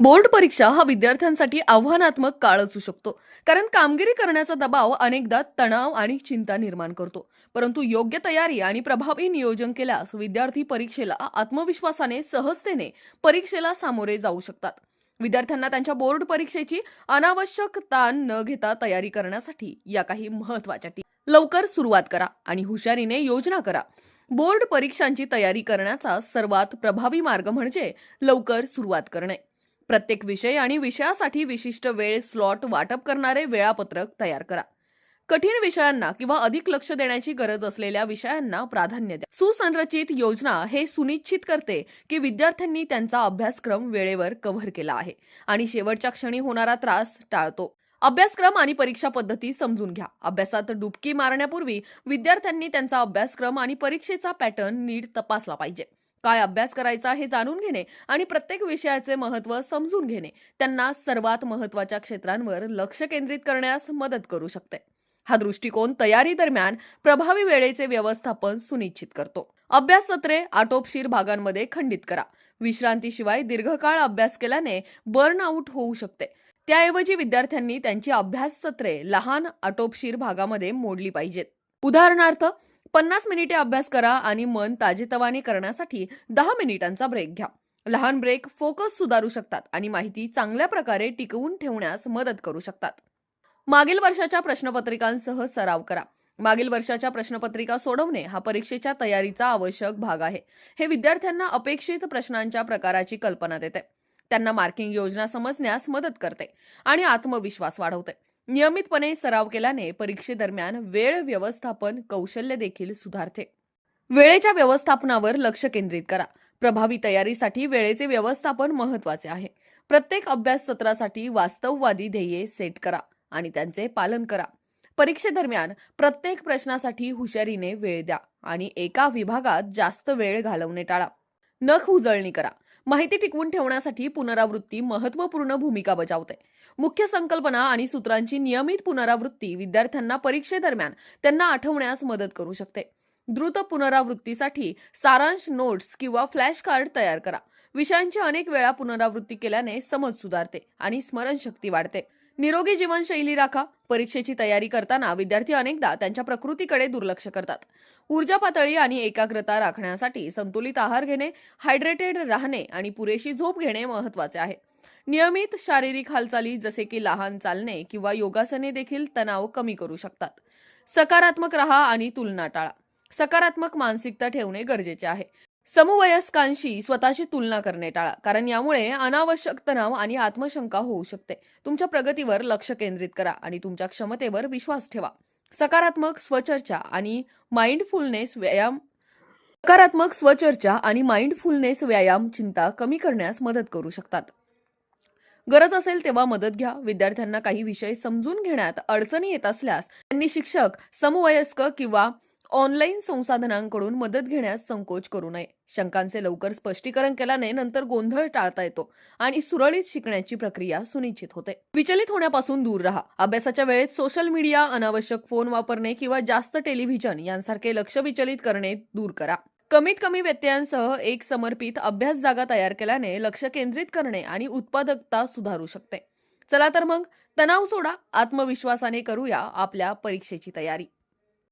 Board परीक्षा हा विद्यार्थ्यांसाठी आव्हानात्मक काळ असू शकतो. कारण कामगिरी करण्याचा दबाव अनेकदा तणाव आणि चिंता निर्माण करतो. परंतु योग्य तयारी आणि प्रभावी नियोजन केल्यास विद्यार्थी परीक्षेला आत्मविश्वासाने सहजतेने परीक्षेला सामोरे जाऊ शकतात. विद्यार्थ्यांना त्यांच्या बोर्ड परीक्षेची अनावश्यक ताण न घेता तयारी करण्यासाठी या काही महत्त्वाच्या टिप लवकर सुरुवात करा आणि हुशारीने योजना करा. बोर्ड परीक्षांची तयारी करण्याचा सर्वात प्रभावी मार्ग म्हणजे लवकर सुरुवात करणे. प्रत्येक विषय आणि विषयासाठी विशिष्ट वेळ स्लॉट वाटप करणारे वेळापत्रक तयार करा. कठीण विषयांना किंवा अधिक लक्ष देण्याची गरज असलेल्या विषयांना प्राधान्य द्या. सुसंरचित योजना हे सुनिश्चित करते की विद्यार्थ्यांनी त्यांचा अभ्यासक्रम वेळेवर कव्हर केला आहे आणि शेवटच्या क्षणी होणारा त्रास टाळतो. अभ्यासक्रम आणि परीक्षा पद्धती समजून घ्या. अभ्यासात डुबकी मारण्यापूर्वी विद्यार्थ्यांनी त्यांचा अभ्यासक्रम आणि परीक्षेचा पॅटर्न नीट तपासला पाहिजे. काय अभ्यास करायचा हे जाणून घेणे आणि प्रत्येक विषयाचे महत्त्व समजून घेणे त्यांना सर्वात महत्त्वाच्या क्षेत्रांवर लक्ष केंद्रित करण्यास मदत करू शकते. हा दृष्टिकोन तयारी दरम्यान प्रभावी वेळेचे व्यवस्थापन सुनिश्चित करतो. अभ्यास सत्रे आटोपशीर भागांमध्ये खंडित करा. विश्रांतीशिवाय दीर्घकाळ अभ्यास केल्याने बर्न आऊट होऊ शकते. त्याऐवजी विद्यार्थ्यांनी त्यांची अभ्यास सत्रे लहान आटोपशीर भागामध्ये मोडली पाहिजेत. उदाहरणार्थ पन्नास मिनिटे अभ्यास करा आणि मन ताजेतवाने करण्यासाठी दहा मिनिटांचा ब्रेक घ्या. लहान ब्रेक फोकस सुधारू शकतात आणि माहिती चांगल्या प्रकारे टिकवून ठेवण्यास मदत करू शकतात. मागील वर्षाच्या प्रश्नपत्रिकांसह सराव करा. मागील वर्षाच्या प्रश्नपत्रिका सोडवणे हा परीक्षेच्या तयारीचा आवश्यक भाग आहे. हे विद्यार्थ्यांना अपेक्षित प्रश्नांच्या प्रकाराची कल्पना देते. त्यांना मार्किंग योजना समजण्यास मदत करते आणि आत्मविश्वास वाढवते. नियमितपणे सराव केल्याने परीक्षेदरम्यान वेळ व्यवस्थापन कौशल्य देखील सुधारते. वेळेच्या व्यवस्थापनावर लक्ष केंद्रित करा. प्रभावी तयारीसाठी वेळेचे व्यवस्थापन महत्त्वाचे आहे. प्रत्येक अभ्यास सत्रासाठी वास्तववादी ध्येये सेट करा आणि त्यांचे पालन करा. परीक्षेदरम्यान प्रत्येक प्रश्नासाठी हुशारीने वेळ द्या आणि एका विभागात जास्त वेळ घालवणे टाळा. नख उजळणी करा. माहिती टिकवून ठेवण्यासाठी पुनरावृत्ती महत्त्वपूर्ण भूमिका बजावते. मुख्य संकल्पना आणि सूत्रांची नियमित पुनरावृत्ती विद्यार्थ्यांना परीक्षेदरम्यान त्यांना आठवण्यास मदत करू शकते. द्रुत पुनरावृत्तीसाठी सारांश नोट्स किंवा फ्लॅश कार्ड तयार करा. विषयांची अनेक वेळा पुनरावृत्ती केल्याने समज सुधारते आणि स्मरणशक्ती वाढते. निरोगी जीवनशैली राखा परीक्षेची तयारी करताना विद्यार्थी अनेकदा त्यांच्या प्रकृतीकडे दुर्लक्ष करतात. ऊर्जा पातळी आणि एकाग्रता राखण्यासाठी संतुलित आहार घेणे हायड्रेटेड राहणे आणि पुरेशी झोप घेणे महत्त्वाचे आहे. नियमित शारीरिक हालचाली जसे की लहान चालणे किंवा योगासने देखील तणाव कमी करू शकतात. सकारात्मक रहा आणि तुलना टाळा. सकारात्मक मानसिकता ठेवणे गरजेचे आहे. समवयस्कांशी स्वतःची तुलना करणे टाळा कारण यामुळे अनावश्यक तणाव आणि आत्मशंका होऊ शकते. तुमच्या प्रगतीवर लक्ष केंद्रित करा आणि तुमच्या क्षमतेवर विश्वास ठेवा. सकारात्मक स्वचर्चा आणि माइंडफुलनेस व्यायाम सकारात्मक स्वचर्चा आणि माइंडफुलनेस व्यायाम चिंता कमी करण्यास मदत करू शकतात. गरज असेल तेव्हा मदत घ्या. विद्यार्थ्यांना काही विषय समजून घेण्यात अडचणी येत असल्यास त्यांनी शिक्षक समवयस्क किंवा ऑनलाईन संसाधनांकडून मदत घेण्यास संकोच करू नये. शंकांचे लवकर स्पष्टीकरण केल्याने नंतर गोंधळ टाळता येतो आणि सुरळीत शिकण्याची प्रक्रिया सुनिश्चित होते. विचलित होण्यापासून दूर राहा. अभ्यासाच्या वेळेत सोशल मीडिया अनावश्यक फोन वापरणे किंवा जास्त टेलिव्हिजन यांसारखे लक्ष विचलित करणे दूर करा. कमीत कमी व्यत्ययांसह एक समर्पित अभ्यास जागा तयार केल्याने लक्ष केंद्रित करणे आणि उत्पादकता सुधारू शकते. चला तर मग तणाव सोडा. आत्मविश्वासाने करूया आपल्या परीक्षेची तयारी.